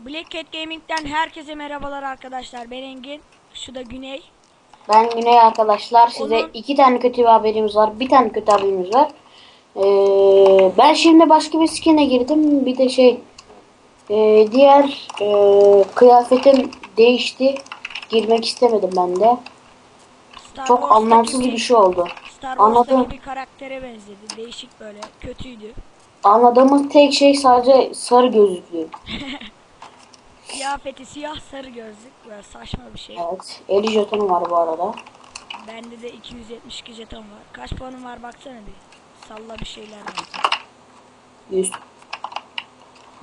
Black Cat Gaming'den herkese merhabalar arkadaşlar. Ben Engin. Şu da Güney. Ben Güney arkadaşlar. Size Onun- iki tane kötü bir haberimiz var. Bir tane kötü haberimiz var. Ee, ben şimdi başka bir skin'e girdim. Bir de şey e, diğer e, kıyafetim değişti. Girmek istemedim ben de. Star Çok Wars'taki anlamsız bir şey oldu. Star. Wars'taki bir karaktere benzedi. Değişik böyle. Kötüydü. Anladığımız tek şey sadece sarı gözlüklü. Kıyafeti siyah sarı gözlük. Böyle saçma bir şey. Evet. 50 jetonu var bu arada. Bende de 272 jeton var. Kaç puanım var baksana bir. Salla bir şeyler var. 100.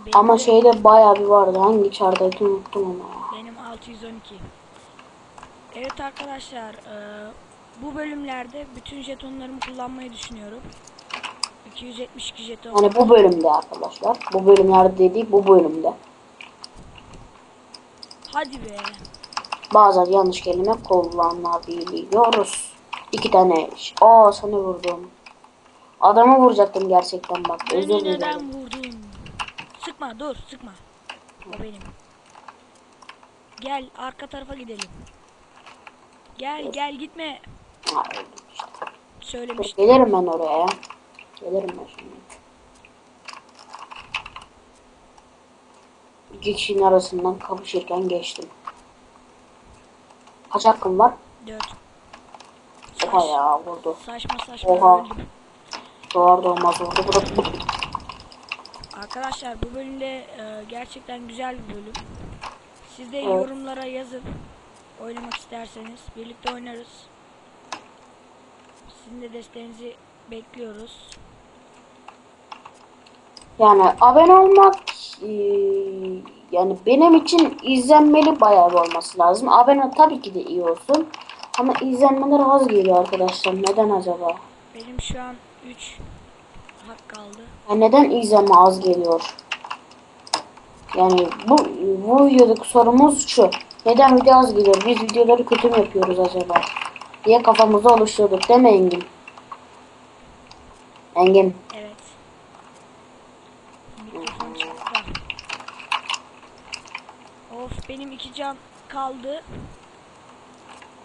Benim Ama de- şeyde bayağı bir vardı. Hangi çardaydı unuttum ama. Benim 612. Evet arkadaşlar, eee, bu bölümlerde bütün jetonlarımı kullanmayı düşünüyorum. 272 jeton. Yani bu bölümde arkadaşlar. Bu bölümlerde dedik bu bölümde. Hadi be. Bazen yanlış kelime kullanabiliyoruz. İki tane. Aa sana vurdum. Adamı vuracaktım gerçekten bak. Özür Beni dilerim. neden vurdun? Sıkma, dur, sıkma. O benim. Gel, arka tarafa gidelim. Gel, gel, gitme. Ha, öldüm işte. Söylemiştim. Gelirim ben oraya ya. Gelirim ben şimdi. Kişinin arasından kapışırken geçtim. Kaç hakkım var? 4. Oha ya vurdu. Saçma saçma Oha. öldüm. Doğar doğmaz vurdu. Bu da. Arkadaşlar bu bölümde e, gerçekten güzel bir bölüm. Siz de Evet. yorumlara yazıp oynamak isterseniz birlikte oynarız. Sizin de desteğinizi bekliyoruz. Yani abone olmak eee, yani benim için izlenmeli bayağı bir olması lazım. Abone tabii ki de iyi olsun. Ama izlenmeler az geliyor arkadaşlar. Neden acaba? Benim şu an 3 hak kaldı. Ya neden izlenme az geliyor? Yani bu bu videodaki sorumuz şu. Neden video az geliyor? Biz videoları kötü mü yapıyoruz acaba? diye kafamızda oluşturduk değil mi Engin? Engin. Evet. Mikrofon çıktı. Of benim iki can kaldı.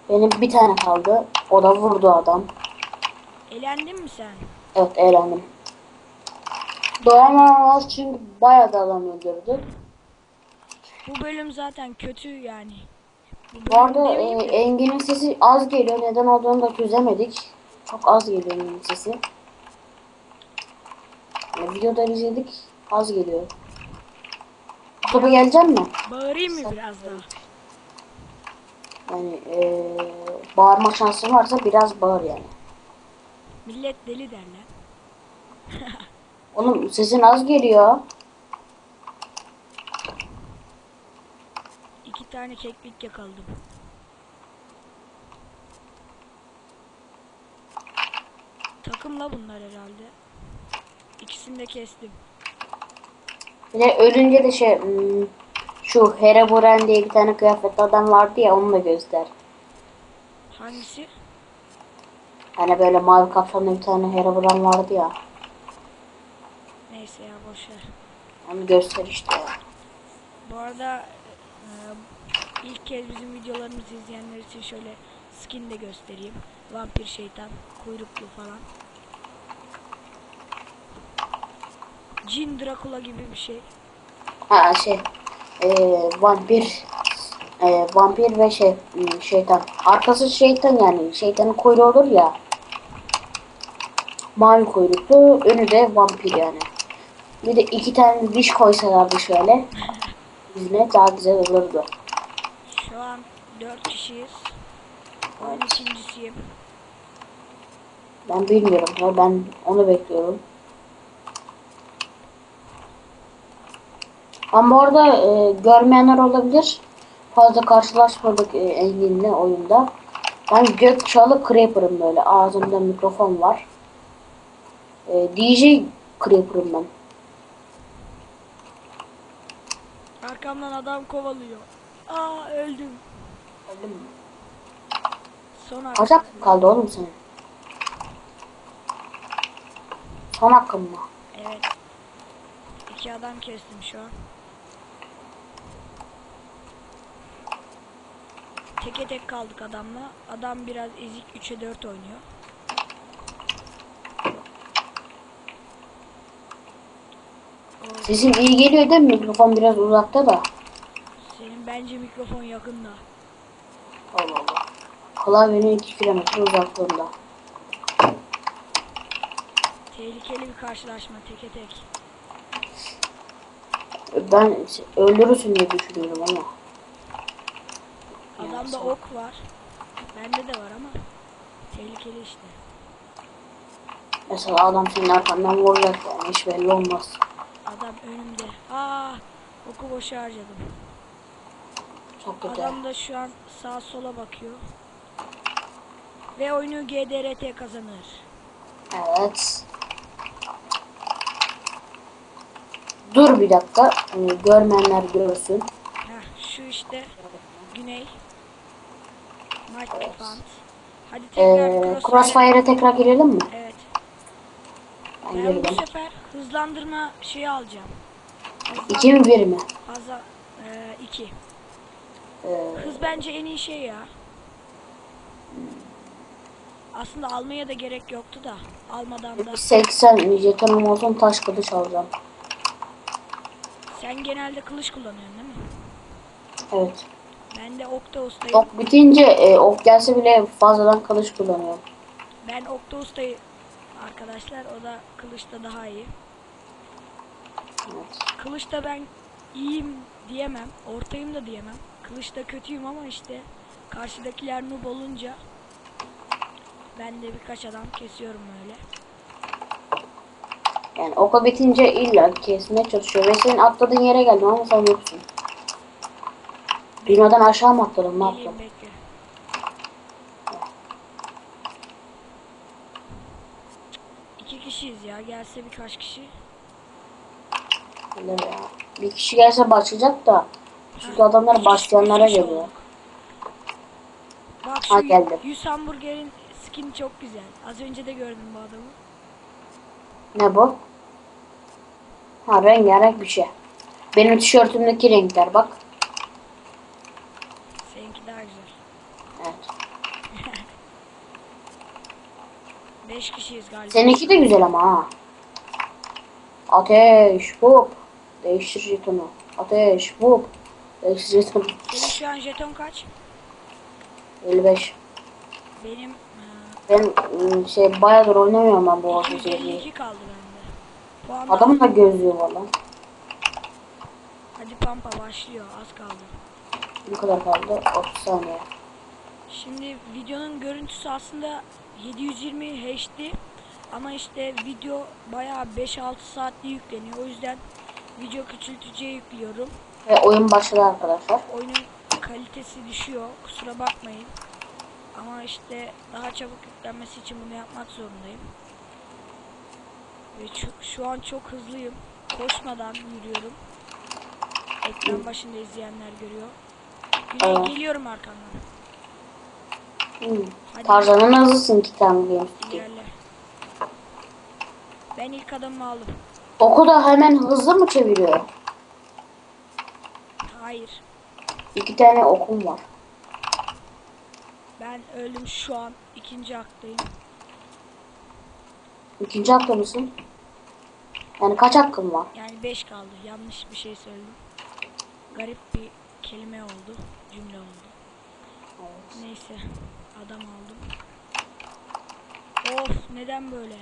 Benim bir tane kaldı. O da vurdu adam. Elendin mi sen? Evet eğlendim. Doyamamaz çünkü bayağı da adam öldürdü. Bu bölüm zaten kötü yani. Bu Bu arada e, Engin'in sesi az geliyor. Neden olduğunu da çözemedik. Çok az geliyor Engin'in sesi. Yani videoda izledik. Az geliyor. Topa gelecek mi? Bağırayım mı biraz daha? Yani e, bağırma şansın varsa biraz bağır yani. Millet deli derler. Oğlum sesin az geliyor. İki tane keklik yakaladım. Takımla bunlar herhalde. İkisini de kestim. De ölünce de şey hmm, şu Herobrine diye bir tane kıyafetli adam vardı ya onu da göster. Hangisi? Hani böyle mavi kafamda bir tane Herobrine vardı ya. Neyse ya boşver. Onu göster işte ya. Bu arada e, ilk kez bizim videolarımızı izleyenler için şöyle skin de göstereyim. Vampir şeytan, kuyruklu falan. Cin Dracula gibi bir şey. Ha şey e, vampir e, vampir ve şey hmm, şeytan. Arkası şeytan yani. Şeytanın kuyruğu olur ya. Mavi kuyruklu. Önü de vampir yani. Bir de iki tane diş koysalardı şöyle. Yüzüne daha güzel olurdu. Şu an 4 kişiyiz. Oyun ikincisiyim. Ben bilmiyorum. Ya ben onu bekliyorum. Ama orada e, görmeyenler olabilir. Fazla karşılaşmadık e, Engin'le oyunda. Ben Gökçalı Creeper'ım böyle. Ağzımda mikrofon var. E, DJ Creeper'ım ben. Arkamdan adam kovalıyor. Aa öldüm. Öldün mü? Son Kaç hakkım. hakkın kaldı oğlum senin? Son hakkın mı? Evet. İki adam kestim şu an. Teke tek kaldık adamla. Adam biraz ezik 3'e 4 oynuyor. Sesim iyi geliyor değil mi? Mikrofon biraz uzakta da. senin bence mikrofon yakında. Allah Allah. Klavyenin 2 kilometre uzaklığında. Tehlikeli bir karşılaşma teke tek. Ben öldürürsün diye düşünüyorum ama. Adamda ok var. Bende de var ama tehlikeli işte. Mesela adam senin arkandan vuracak yani hiç belli olmaz. Adam önümde. Aa, oku boşa harcadım. Çok kötü. Adam da şu an sağa sola bakıyor. Ve oyunu GDRT kazanır. Evet. Dur bir dakika. Ee, görmeyenler görsün. Heh, şu işte güney. Hadi tekrar Ee, Crossfire. Crossfire'a tekrar girelim mi? Evet. Ben Ben bu sefer hızlandırma şeyi alacağım. Hızlan- İki mi bir mi? Fazla 2. Ee, Hız bence en iyi şey ya. Aslında almaya da gerek yoktu da almadan da 80 jetonum olsun taş kılıç alacağım. sen genelde kılıç kullanıyorsun değil mi? Evet. Ben de okta ustayım. Ok bitince e, ok gelse bile fazladan kılıç kullanıyorum. Ben okta ustayım arkadaşlar. O da kılıçta daha iyi. Evet. Kılıçta ben iyiyim diyemem. Ortayım da diyemem. Kılıçta kötüyüm ama işte karşıdakiler noob olunca ben de birkaç adam kesiyorum öyle. Yani oka bitince illa kesmeye çalışıyor. Ve senin atladığın yere geldim ama sen yoksun. Binadan aşağı mı atladın ne? Geleyim bekle. İki kişiyiz ya. Gelse birkaç kişi. Öyle ya. Bir kişi gelse başlayacak da. Çünkü adamlar başlayanlara kişi geliyor. Bak Ha, şu geldim. 100 hamburgerin skin çok güzel. Az önce de gördüm bu adamı. Ne bu? Ha rengarenk bir şey. Benim tişörtümdeki renkler bak. Seninki daha güzel. Evet. 5 kişiyiz galiba. Seninki de güzel ama ha. Ateş, hop. Değiştir jetonu. Ateş, hop. Değiştir jetonu. Senin şu an jeton kaç? 55. Benim Ben ım, şey bayağıdır oynamıyorum ben bu e, oyunu seriyi. 252 kaldı bende. Adamın da gözlüğü var lan. Hadi pampa başlıyor. Az kaldı. Ne kadar kaldı? 30 saniye. Şimdi videonun görüntüsü aslında 720 HD ama işte video bayağı 5-6 saatte yükleniyor. O yüzden video küçültücüye yüklüyorum. Ve oyun başladı arkadaşlar. Oyunun kalitesi düşüyor. Kusura bakmayın. Ama işte daha çabuk yüklenmesi için bunu yapmak zorundayım. Ve şu, şu an çok hızlıyım. Koşmadan yürüyorum. Ekran başında izleyenler görüyor. Güney Evet. geliyorum arkandan. Hmm. Tarzan'ın hızlısın ki tam Games. Ben ilk adamımı aldım. Oku da hemen hızlı mı çeviriyor? Hayır. İki tane okum var. Ben öldüm şu an. ikinci aktayım. İkinci hakta mısın? Yani kaç hakkın var? Yani 5 kaldı. Yanlış bir şey söyledim. Garip bir kelime oldu. Cümle oldu. Neyse. Adam aldım. Of neden böyle?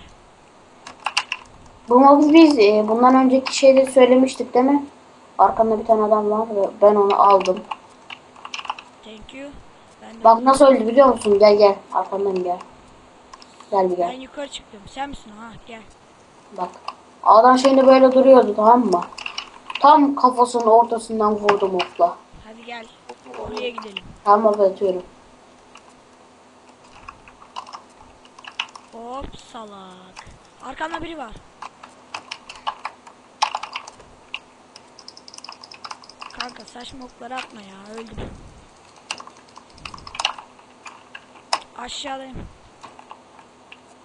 Bu mobu biz e, bundan önceki şeyde söylemiştik değil mi? Arkamda bir tane adam var ve ben onu aldım. Thank you. Ben de Bak nasıl öldü biliyor musun? Gel gel. Arkamdan gel. Gel bir ben gel. yukarı çıktım. Sen misin? Ha gel. Bak. Adam şimdi böyle duruyordu tamam mı? Tam kafasının ortasından vurdum okla. Hadi gel. Oraya gidelim. Tamam abi atıyorum. Hop salak. Arkamda biri var. Kanka saçma okları atma ya öldüm. Aşağıdayım.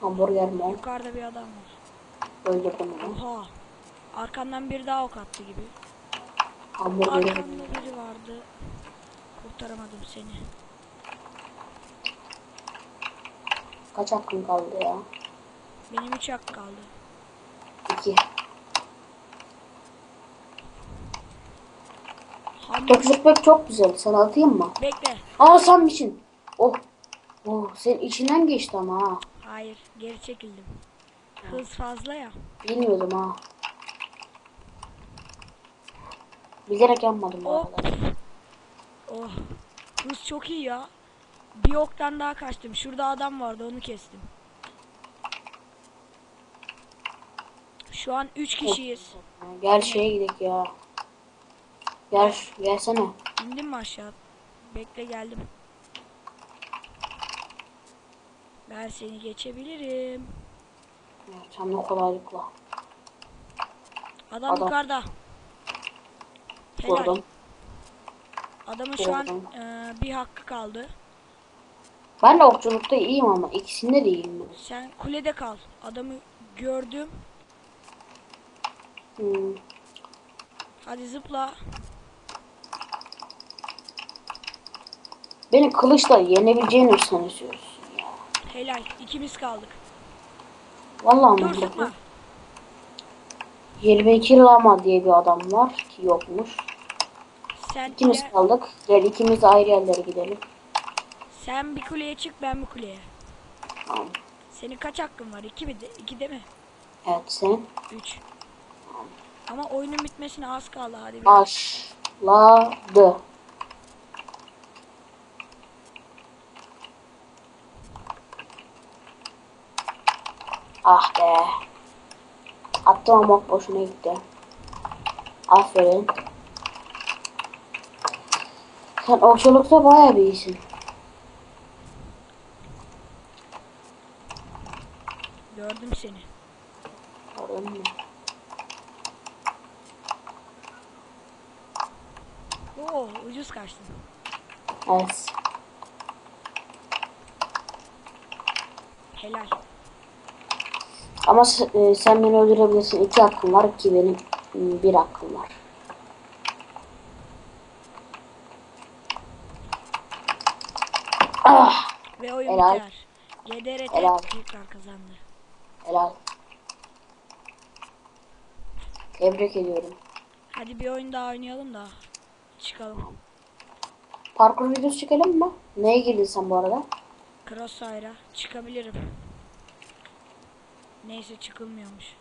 Hamburger mi? Yukarıda bir adam var. Öldürdüm onu. Oha. Arkandan bir daha ok attı gibi. Hamburger. Arkamda biri vardı. Kurtaramadım seni. Kaç hakkım kaldı ya? Benim üç hak kaldı. İki. Top zıplayıp çok güzel. Sana atayım mı? bekle. Aa sen misin? Oh. Oh senin içinden geçti ama ha. Hayır, geri çekildim. Hız fazla ya. Bilmiyordum ha. Bilerek yapmadım bu Hop. arada. Oh. Hız çok iyi ya. Bir oktan daha kaçtım. Şurada adam vardı onu kestim. Şu an 3 kişiyiz. Gel şeye gidelim ya. Gel gelsene. İndim mi aşağı? Bekle geldim. Ben seni geçebilirim. Hem de kolaylıkla. Adam, Adam. yukarıda. Helal. Vurdum. Adamın şu an Vurdum. e, bir hakkı kaldı. Ben de okçulukta iyiyim ama ikisinde de iyiyim ben. Sen kulede kal. Adamı gördüm. Hmm. Hadi zıpla. Beni kılıçla yenebileceğini mi sanıyorsun? Helal. İkimiz kaldık. Vallahi Dur zıpla. 22 lama diye bir adam var ki yokmuş. Sen İkimiz iler- kaldık. Gel ikimiz ayrı yerlere gidelim. sen bir kuleye çık ben bir kuleye. Tamam. Senin kaç hakkın var? İki mi? De, iki de mi? Evet sen. Üç. Ama oyunun bitmesine az kaldı hadi bir. Başladı. Ah be. Attım ama boşuna gitti. Aferin. Sen okçulukta bayağı bir iyisin. Gördüm seni. Gördün mü? Oo ucuz kaçtın. Evet. Helal. Ama e, sen beni öldürebilirsin. İki hakkım var ki benim m, bir hakkım var. Ah, Ve oyun Helal. biter. GDRT Helal. tekrar kazandı. helal. Tebrik ediyorum. Hadi bir oyun daha oynayalım da çıkalım. Parkur videosu çekelim mi? Neye girdin sen bu arada? Crossfire'a çıkabilirim. Neyse çıkılmıyormuş.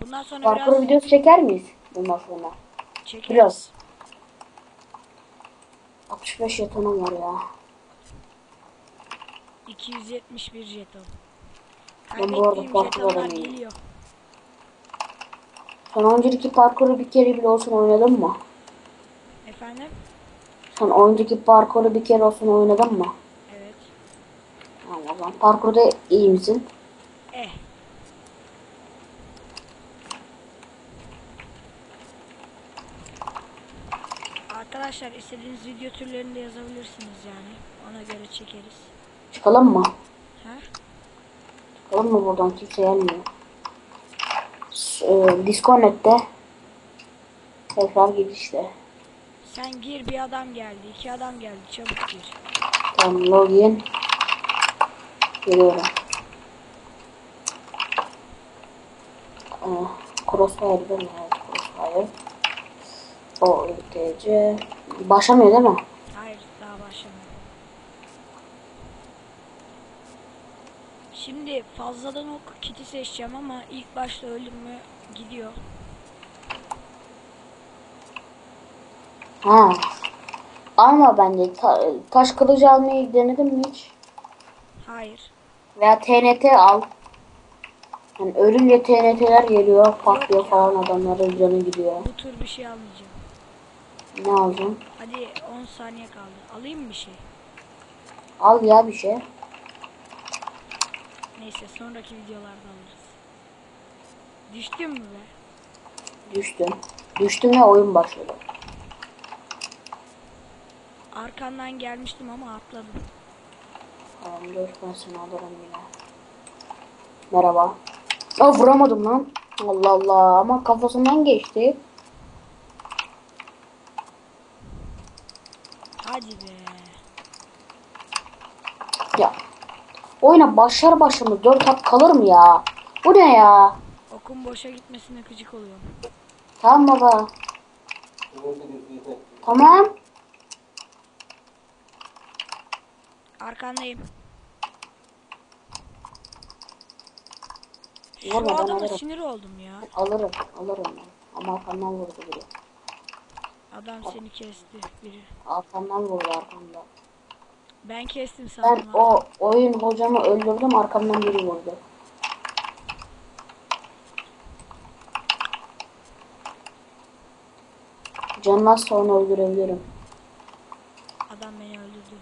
Bundan sonra Parkur biraz videosu çeker miyiz bundan sonra? çekeriz. biraz. 65 jetonum var ya. 271 jeton. Ben bu arada adamım. geliyor. Sen önceki parkuru bir kere bile olsun oynadın mı? Efendim? Sen önceki parkuru bir kere olsun oynadın mı? Evet. Tamam o zaman parkurda iyi misin? Eh. Arkadaşlar istediğiniz video türlerini de yazabilirsiniz yani. Ona göre çekeriz. Çıkalım mı? Ha? Çıkalım mı buradan kimse gelmiyor. S- E, Disconnect'te tekrar girişte. Sen gir bir adam geldi. iki adam geldi. Çabuk gir. Tamam login. Giriyorum. Ee, crossfire değil mi? Evet crossfire. O ülkece. Başlamıyor değil mi? Hayır daha başlamadı. Şimdi fazladan ok kiti seçeceğim ama ilk başta öldüm mü gidiyor. Ha. Ama ben de ta- taş kılıcı almayı denedim mi hiç? Hayır. Veya TNT al. Yani ölünce TNT'ler geliyor, patlıyor falan adamların canı gidiyor. Bu tür bir şey almayacağım. Ne alacağım? Hadi 10 saniye kaldı. Alayım mı bir şey? Al ya bir şey. Neyse sonraki videolarda alırız. Düştün mü be? Düştüm. Düştüm ve oyun başladı. Arkandan gelmiştim ama atladım. Tamam dur ben seni alırım yine. Merhaba. Aa vuramadım lan. Allah Allah ama kafasından geçti. Hadi be. Ya. Oyuna başlar başımız 4 hak kalır mı ya? Bu ne ya? Okun boşa gitmesine gıcık oluyorum. Tamam baba. Tamam. Arkandayım. Vurma, Şu ben adama alırım. sinir oldum ya. Alırım. Alırım ben. Ama arkamdan vurdu biri. Adam seni kesti biri. Arkamdan vurdu arkamdan. Ben kestim Ben sandım. abi. o oyun hocamı öldürdüm arkamdan biri vurdu. Nasıl onu öldürebilirim. Adam beni öldürdü.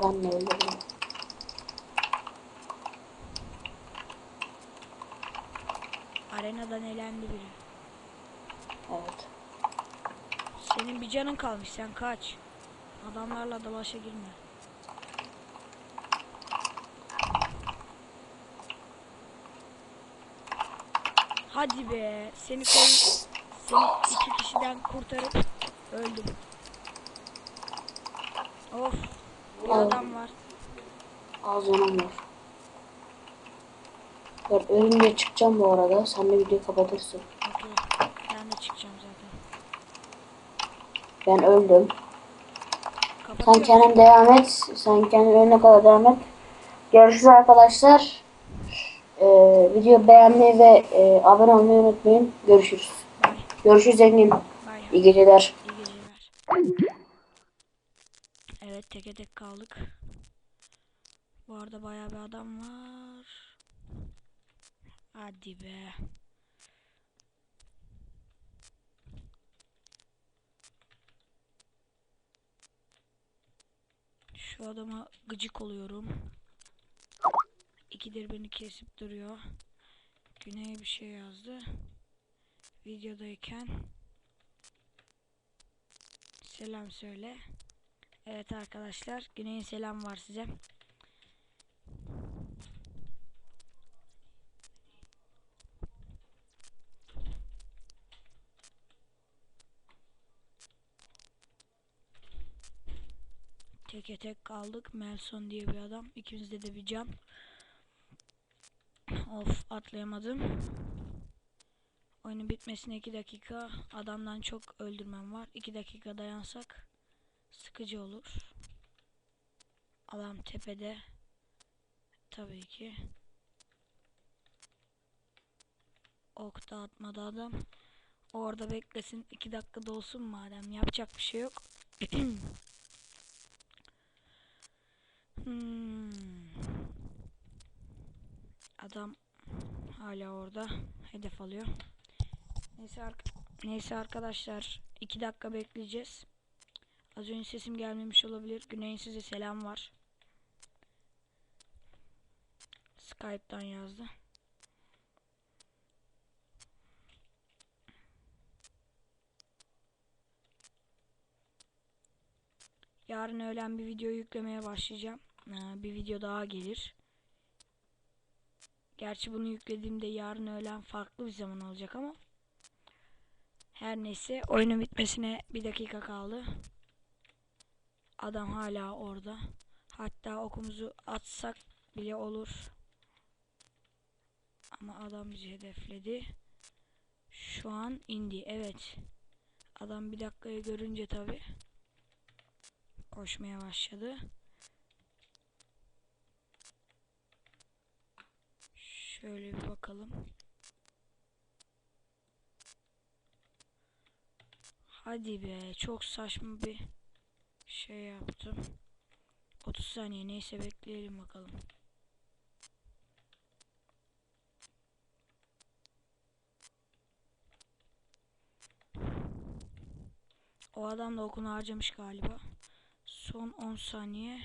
Ne öldürdüm. Arenadan elendi biri. Evet. Senin bir canın kalmış sen kaç. Adamlarla dalaşa girme. Hadi be. Seni koy seni iki kişiden kurtarıp öldüm. Of. Bir Evet. adam var. Az canım var. Ben ölünce çıkacağım bu arada. Sen de videoyu kapatırsın. Okey. Ben de çıkacağım zaten. Ben öldüm. Sen Kapatıyorum. kendin devam et. Sen kendin ölene kadar devam et. Görüşürüz arkadaşlar. Ee, video beğenmeyi ve e, abone olmayı unutmayın. Görüşürüz. Görüşürüz zengin. Bye. İyi geceler. İyi geceler. Evet teke tek kaldık. Bu arada bayağı bir adam var. Hadi be. Şu adama gıcık oluyorum. İkidir beni kesip duruyor. Güney bir şey yazdı. Videodayken Selam söyle. Evet arkadaşlar, Güney'in selam var size. Teke tek kaldık. Melson diye bir adam. İkimizde de bir can. Of atlayamadım. Oyunun bitmesine 2 dakika. Adamdan çok öldürmem var. 2 dakika dayansak sıkıcı olur. Adam tepede. Tabii ki. Ok da atmadı adam. Orada beklesin. 2 dakika dolsun madem. Yapacak bir şey yok. Hmm. Adam hala orada. Hedef alıyor. Neyse, ark- Neyse arkadaşlar 2 dakika bekleyeceğiz. Az önce sesim gelmemiş olabilir. Güney'in size selam var. Skype'tan yazdı. Yarın öğlen bir video yüklemeye başlayacağım. Ee, bir video daha gelir. Gerçi bunu yüklediğimde yarın öğlen farklı bir zaman olacak ama her neyse oyunun bitmesine bir dakika kaldı. Adam hala orada. Hatta okumuzu atsak bile olur. Ama adam bizi hedefledi. Şu an indi. Evet. Adam bir dakikayı görünce tabi koşmaya başladı. Şöyle bir bakalım. Hadi be çok saçma bir şey yaptım. 30 saniye neyse bekleyelim bakalım. O adam da okunu harcamış galiba. Son 10 saniye.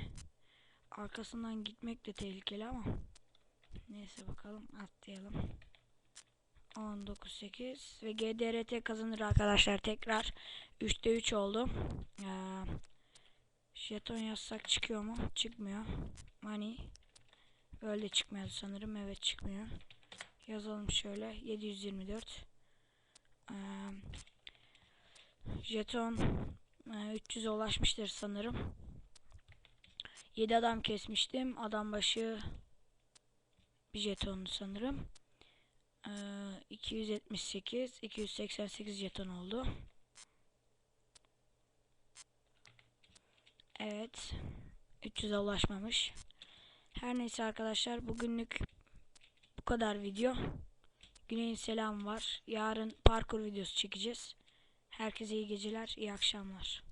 Arkasından gitmek de tehlikeli ama. Neyse bakalım atlayalım. 19-8 ve GDRT kazanır arkadaşlar tekrar 3'te 3 oldu. Ee, jeton yazsak çıkıyor mu? Çıkmıyor. Money böyle çıkmıyor sanırım. Evet çıkmıyor. Yazalım şöyle 724. Ee, jeton e, 300'e ulaşmıştır sanırım. 7 adam kesmiştim. Adam başı bir jetonlu sanırım. Ee, 278, 288 jeton oldu. Evet. 300'e ulaşmamış. Her neyse arkadaşlar bugünlük bu kadar video. Güney'in selamı var. Yarın parkur videosu çekeceğiz. Herkese iyi geceler, iyi akşamlar.